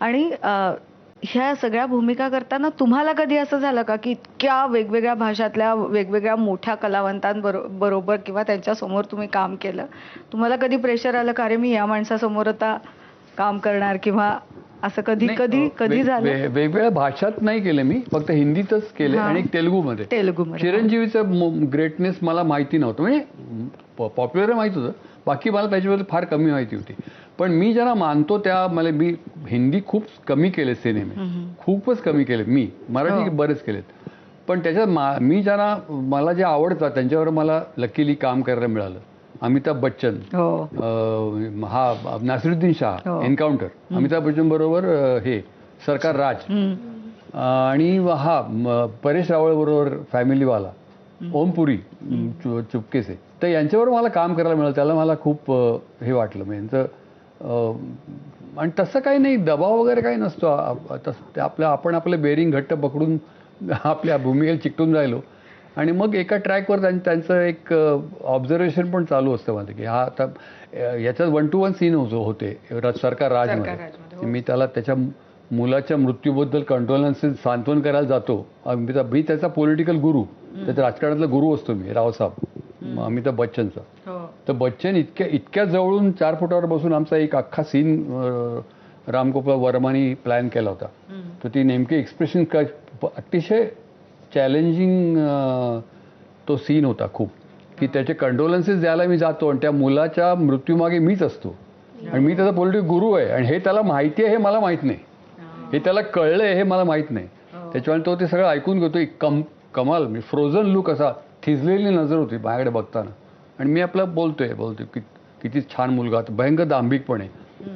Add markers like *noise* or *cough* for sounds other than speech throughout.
आणि ह्या सगळ्या भूमिका करताना तुम्हाला कधी असं झालं का की इतक्या वेगवेगळ्या भाषातल्या वेगवेगळ्या मोठ्या कलावंतांबरो बरोबर किंवा त्यांच्यासमोर तुम्ही काम केलं? तुम्हाला कधी प्रेशर आलं का अरे मी या माणसासमोर आता काम करणार? किंवा असं कधी कधी कधी झालं? वेगवेगळ्या भाषात नाही केले मी फक्त हिंदीतच केले. आणि तेलुगूमध्ये. तेलुगूमध्ये. चिरंजीवीचं ग्रेटनेस मला माहिती नव्हतं. म्हणजे पॉप्युलर माहीत होतं. बाकी मला त्याच्याबद्दल फार कमी माहिती होती. पण मी ज्यांना मानतो त्या मला मी हिंदी खूप कमी केले सिनेमे. खूपच कमी केलेत मी मराठी हो. बरेच केलेत. पण त्याच्यात मा मी ज्यांना मला जे आवडतात त्यांच्यावर मला लकीली काम करायला मिळालं. अमिताभ बच्चन हो. हा नासिरुद्दीन हो. शाह एन्काउंटर अमिताभ बच्चन बरोबर हे सरकार राज. आणि हा परेश रावळ बरोबर फॅमिलीवाला ओमपुरी चुपकेसे. तर यांच्यावर मला काम करायला मिळालं. त्याला मला खूप हे वाटलं. म्हणजे यांचं आणि तसं काही नाही दबाव वगैरे काही नसतो. तसं ते आपलं आपण आपलं बेरिंग घट्ट पकडून *laughs* आपल्या भूमिकेला चिकटून राहिलो. आणि मग एका ट्रॅकवर त्यां- त्यांचं एक ऑब्झर्वेशन पण चालू असतं माझं की हा आता याच्यात वन टू वन सीन होतो होते. सरकार राजमध्ये. राजमध्ये, मी त्याला त्याच्या मुलाच्या मृत्यूबद्दल कंडोलन्सेस सांत्वन करायला जातो. अमिताभ मी त्याचा पॉलिटिकल गुरु त्याचा राजकारणातला गुरु असतो मी रावसाहेब. अमिताभ बच्चनचा. हो. तर बच्चन इतक्या इतक्या जवळून चार फुटावर बसून आमचा एक अख्खा सीन रामगोपाळ वर्मानी प्लॅन केला होता. तर ती नेमकी एक्सप्रेशन अतिशय चॅलेंजिंग तो सीन होता खूप. की त्याचे कंडोलन्सेस द्यायला मी जातो आणि त्या मुलाच्या मृत्यूमागे मीच असतो. आणि मी त्याचा पॉलिटिकल गुरु आहे आणि हे त्याला माहिती आहे हे मला माहीत नाही. हे. त्याला कळलंय हे मला माहीत नाही. त्याच्यामुळे तो ते सगळं ऐकून घेतो. एक कम कमाल मी फ्रोझन लुक असा थिजलेली नजर होती माझ्याकडे बघताना. आणि मी आपलं बोलतोय बोलतोय की किती छान मुलगा भयंकर दांभिकपणे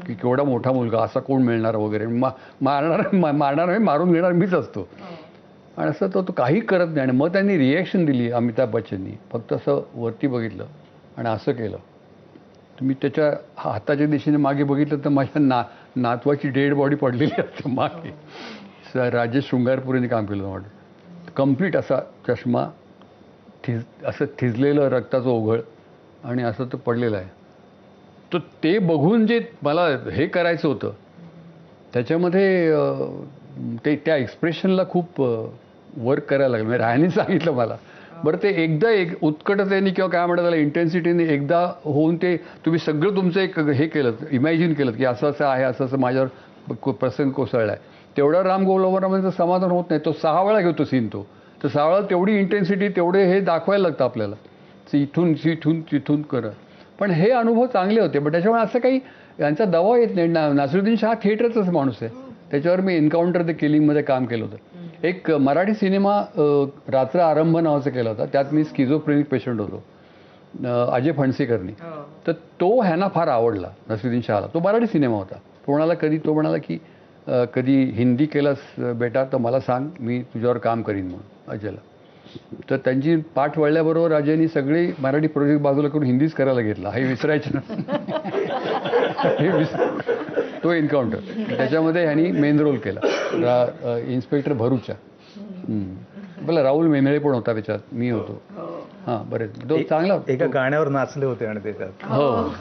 की केवढा मोठा मुलगा असा कोण मिळणार वगैरे. मा मारणार मा- मारणार नाही मारून घेणार मीच असतो. आणि असं तो तो काही करत नाही. आणि मग त्यांनी रिॲक्शन दिली अमिताभ बच्चननी. फक्त असं वरती बघितलं आणि असं केलं. तर मी त्याच्या हाताच्या दिशेने मागे बघितलं तर माझ्या ना नातवाची डेड बॉडी पडलेली असते मागे. स- राजेश शृंगारपुरेने काम केलं वाटतं कंप्लीट असा चष्मा थिज असं थिजलेलं रक्ताचं ओघळ. आणि असं तो पडलेलं आहे. तर ते बघून जे मला हे करायचं होतं त्याच्यामध्ये ते त्या एक्सप्रेशनला खूप वर्क करायला लागलं. म्हणजे राहायने सांगितलं मला. बरं ते एकदा एक उत्कटतेने किंवा काय म्हणतात त्याला इंटेन्सिटीने एकदा होऊन ते तुम्ही सगळं तुमचं एक हे केलं इमॅजिन केलं की असं असं आहे असं असं माझ्यावर को- प्रसंग कोसळला आहे तेवढा राम गोलवरामाचं समाधान होत नाही. तो सहा वेळा घेतो सीन तो. तर सहा वेळा तेवढी इंटेन्सिटी तेवढे हे दाखवायला लागतं आपल्याला. इथून इथून तिथून कर पण हे अनुभव चांगले होते. पण त्याच्यामुळे असं काही यांचा दबाव येत नाही. ना नासिरुद्दीन शाह थिएटरचाच माणूस आहे. त्याच्यावर मी एन्काउंटर द किलिंगमध्ये काम केलं होतं. एक मराठी सिनेमा रात्र आरंभ नावाचा केला होता. त्यात मी स्किझोफ्रेनिक पेशंट होतो. अजय फणसेकरनी. तर तो ह्यांना फार आवडला नसिरुद्दीन शहाला. तो मराठी सिनेमा होता. तो म्हणाला कधी तो म्हणाला की कधी हिंदी केलास बेटा तर मला सांग मी तुझ्यावर काम करीन म्हणून अजयला. तर त्यांची पाठ वळल्याबरोबर अजयनी सगळे मराठी प्रोजेक्ट बाजूला करून हिंदीच करायला घेतला. हे विसरायचं ना हे विस तो एन्काउंटर त्याच्यामध्ये ह्यांनी मेन रोल केला. रा- इन्स्पेक्टर भरूचा. बोला राहुल मेंदळे पण होता त्याच्यात. मी होतो. हां बरेच तो चांगला. होता. एका गाण्यावर नाचले होते आणि त्याच्यात. हो.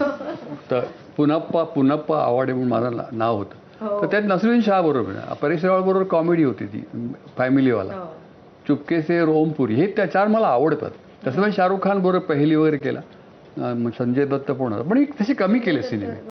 तर पुनप्पा पुनप्पा आवाडे म्हणून माझं ना- नाव होतं. तर त्यात नसरुद्दीन शाह बरोबर. परेश रावळ बरोबर कॉमेडी होती ती फॅमिलीवाला चुपके से रोमपुरी हे त्या चार मला आवडतात. तसं मी शाहरुख खान बरोबर पहिली वगैरे केला. मग संजय दत्त पण होता. पण एक तसे कमी केले सिनेमे.